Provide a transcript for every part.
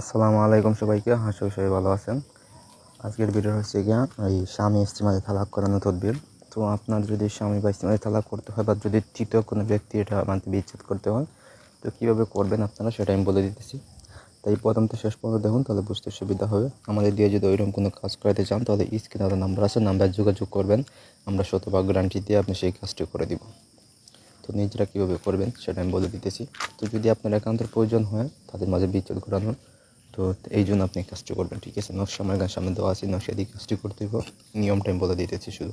আসসালামু আলাইকুম সবাইকে করি সবাই ভালো আছেন। আজকের ভিডিও হচ্ছে গিয়া এই স্বামী স্ত্রী মাঝে তালাক করানো তদবির। তো আপনার যদি স্বামী বা স্ত্রী মাঝে তালাক করতে হয় বা যদি তৃতীয় কোনো ব্যক্তি এটা মানতে বিচ্ছেদ করতে হয়, তো কীভাবে করবেন আপনারা সেটা আমি বলে দিতেছি। তাই প্রথম তো শেষ পর্যন্ত দেখুন, তাহলে বুঝতে সুবিধা হবে। আমাদের দিয়ে যদি ওইরকম কোনো কাজ করাতে চান, তাহলে স্ক্রিনে আমাদের নাম্বার আছে, নাম্বার যোগাযোগ করবেন। আমরা শতভাগ গ্যারান্টি দিয়ে আপনি সেই কাজটি করে দিব। তো নিজেরা কীভাবে করবেন সেটা আমি বলে দিতেছি। তো যদি আপনার একান্তর প্রয়োজন হয়, তাদের মাঝে বিচ্ছেদ ঘটানোর তো এই জন্য আপনি কাজটি করবেন, ঠিক আছে? নকশা আমার গান সামনে দেওয়া আছে, নকশা দিয়ে কাজটি করতে হবে নিয়মটা আমি বলে দিতেছি শুধু।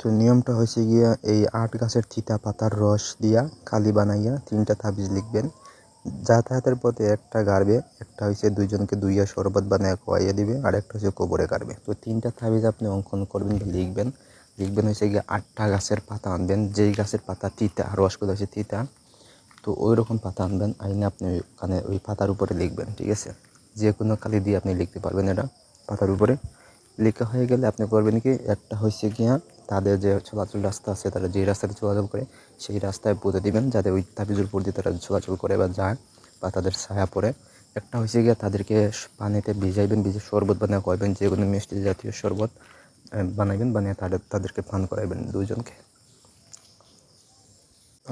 তো নিয়মটা হয়েছে গিয়া, এই আট গাছের থিতা পাতার রস দিয়া কালি বানাইয়া তিনটা তাবিজ লিখবেন। যাতায়াতের পথে একটা গাড়বে, একটা হচ্ছে দুইজনকে দুইয়া শরবত বানায় খোয়াইয়া দিবে, আর একটা হচ্ছে কোবরে গাড়বে তো তিনটা তাবিজ আপনি অঙ্কন করবেন বা লিখবেন। লিখবেন হচ্ছে গিয়ে আটটা গাছের পাতা আনবেন। যেই গাছের পাতা তিতা রসগুলো হচ্ছে তিতা তো ওই রকম পাতা আনবেন, আইনে আপনি ওখানে ওই পাতার উপরে লিখবেন, ঠিক আছে? যে কোনো কালি দিয়ে আপনি লিখতে পারবেন এটা পাতার উপরে। লেখা হয়ে গেলে আপনি করবেন কি, একটা হচ্ছে গিয়া তাদের যে চলাচল রাস্তা আছে, তারা যে রাস্তাতে চলাচল করে, সেই রাস্তায় পুঁতে দিবেন, যাতে ওই তাবিজুর উপর দিয়ে তারা চলাচল করে বা যায় বা তাদের ছায়া পড়ে। একটা হচ্ছে গিয়া তাদেরকে পানিতে ভিজাইবেন, ভিজে শরবত বানিয়ে খাওয়াবেন যে কোনো মিষ্টি জাতীয় শরবত বানাইবেন, বানিয়ে তাদের, তাদেরকে পান করাইবেন দুজনকে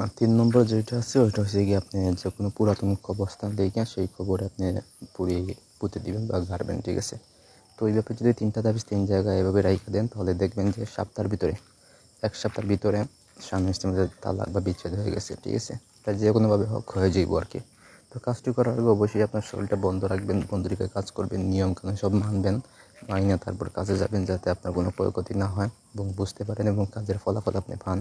আর তিন নম্বর যেটা আছে, ওইটা হচ্ছে গিয়ে আপনি যে কোনো পুরাতন কবরস্থান দেখে সেই খবরে আপনি পুড়িয়ে পুঁতে দিবেন বা গাড়বেন, ঠিক আছে? তো ব্যাপারে যদি তিনটা তাবিজ তিন জায়গায় এভাবে রাইখা দেন, তাহলে দেখবেন যে সপ্তাহের ভিতরে, এক সপ্তাহের ভিতরে স্বামী স্ত্রীর মধ্যে তালাক বা বিচ্ছেদ হয়ে গেছে, ঠিক আছে? এটা যে কোনোভাবে হোক হয়ে যাইব আর কি। তো কাজটি করার আগে অবশ্যই আপনার শরীরটা বন্ধ রাখবেন, বন্ধুরিকে কাজ করবেন নিয়ম কানুন সব মানবেন, মাইনে তারপর কাজে যাবেন যাতে আপনার কোনো ক্ষয়ক্ষতি না হয় এবং বুঝতে পারেন এবং কাজের ফলাফল আপনি পান।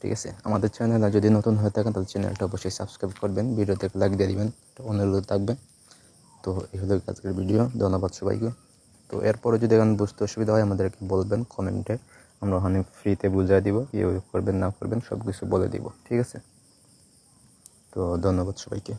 ঠিক আছে? আমাদের চ্যানেল যদি নতুন হয়ে থাকেন, তাহলে চ্যানেলটা অবশ্যই সাবস্ক্রাইব করবেন, ভিডিওতে লাইক দিয়ে দেবেন অনুরোধ থাকবে। তো এই হলো আজকের ভিডিও ধন্যবাদ সবাইকে। তো এরপরে যদি এখন বুঝতে অসুবিধা হয়, আমাদেরকে বলবেন কমেন্টে আমরা ওখানে ফ্রিতে বুঝিয়ে দিব কী করবেন, না করবেন সব কিছু বলে দিব, ঠিক আছে? তো ধন্যবাদ সবাইকে।